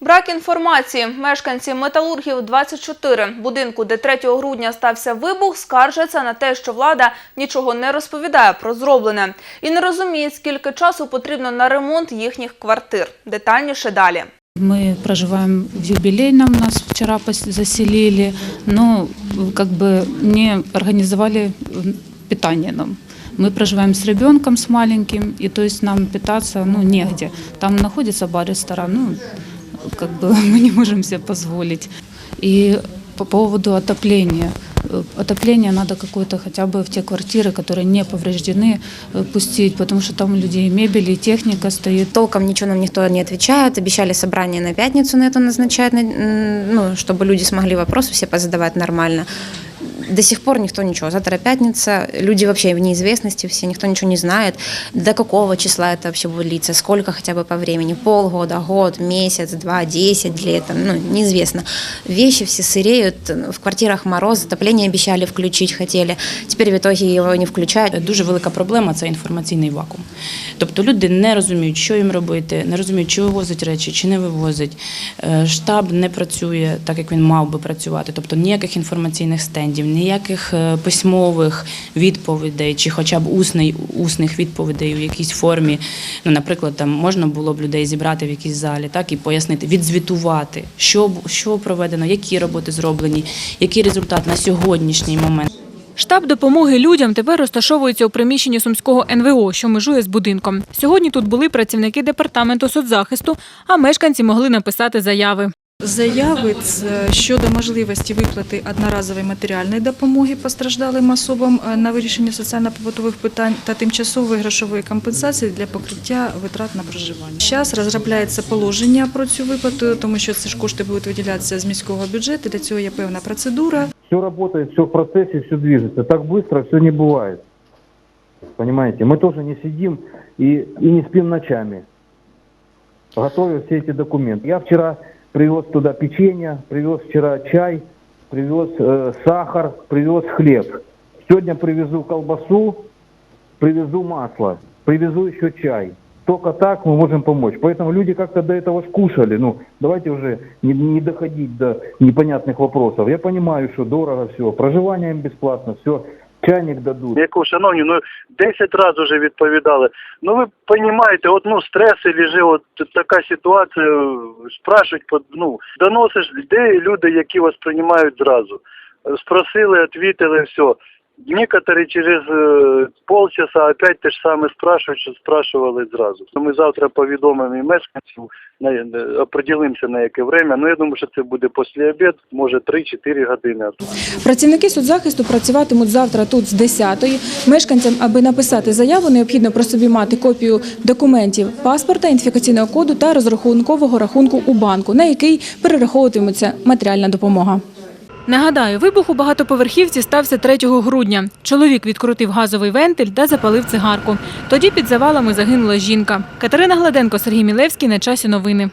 Брак інформації. Мешканці металургів 24 будинку, де 3 грудня стався вибух, скаржаться на те, що влада нічого не розповідає про зроблене і не розуміють, скільки часу потрібно на ремонт їхніх квартир. Детальніше далі. Мы проживаем в юбилейном, нас вчера пос- заселили, но как бы не организовали м, питание нам. Мы проживаем с ребенком, с маленьким, и то есть нам питаться ну, негде. Там находится бар-ресторан, ну, как бы мы не можем себе позволить. И по поводу отопления. Э, Отопление надо какое-то хотя бы в те квартиры, которые не повреждены, э, пустить, потому что там у людей мебель и техника стоит. Толком ничего нам никто не отвечает. Обещали собрание на пятницу на это назначать, на- м, ну, чтобы люди смогли вопросы все позадавать нормально. До сих пор никто ничего. Завтра пятница, люди вообще в неизвестности, все, никто ничего не знает. До какого числа это вообще будет длиться, сколько хотя бы по времени, полгода, год, месяц, два, десять лет, там, ну, неизвестно. Вещи все сыреют, в квартирах мороз, отопление обещали включить, хотели. Теперь в итоге его не включают. Дуже велика проблема це інформаційний вакуум. Тобто люди не розуміють, що їм робити, не розуміють, чи вивозять речі, чи не вивозять. Е, Штаб не працює так, як він мав би працювати. Тобто ніяких інформаційних стендів, ніяких е, письмових відповідей, чи хоча б усний, усних відповідей у якійсь формі. Ну, наприклад, там можна було б людей зібрати в якійсь залі, так і пояснити, відзвітувати, що, що проведено, які роботи зроблені, який результат на сьогоднішній момент. Штаб допомоги людям тепер розташовується у приміщенні сумського НВО, що межує з будинком. Сьогодні тут були працівники департаменту соцзахисту, а мешканці могли написати заяви. Заяви це щодо можливості виплати одноразової матеріальної допомоги постраждалим особам е, на вирішення соціально-побутових питань та тимчасової грошової компенсації для покриття витрат на проживання. Зараз розробляється положення про цю виплату, тому що ці ж кошти будуть виділятися з міського бюджету. Для цього є певна процедура. Все работает, все в процессе, все движется. Так быстро все не бывает. Понимаете, мы тоже не сидим и, и не спим ночами, готовя все эти документы. Я вчера Привез туда печенье, привез вчера чай, привез э, сахар, привез хлеб. Сегодня привезу колбасу, привезу масло, привезу еще чай. Только так мы можем помочь. Поэтому люди как-то до этого скушали. Ну, давайте уже не, не доходить до непонятных вопросов. Я понимаю, что дорого все, проживание им бесплатно, все, чайник дадут. яку, шановні, ну 10 разів вже відповідали. Ну ви розумієте, от ну стрес лежить, от така ситуація, спрашують, ну, доносиш, де люди, які вас приймають зразу. Спросили, відповіли, все. Некоторі через е, полчаса опять те ж саме спрашують, що спрашували зразу. Ми завтра повідомимо і мешканців, на, на- определимося на яке время. Ну я думаю, що це буде після обід, може 3-4 години. Працівники соцзахисту працюватимуть завтра тут з 10-ї. Мешканцям, аби написати заяву, необхідно про собі мати копію документів, паспорта, ідентифікаційного коду та розрахункового рахунку у банку, на який перераховуватиметься матеріальна допомога. Нагадаю, вибух у багатоповерхівці стався 3 грудня. Чоловік відкрутив газовий вентиль та запалив цигарку. Тоді під завалами загинула жінка. Катерина Гладенко, Сергій Мілевський. На часі новини.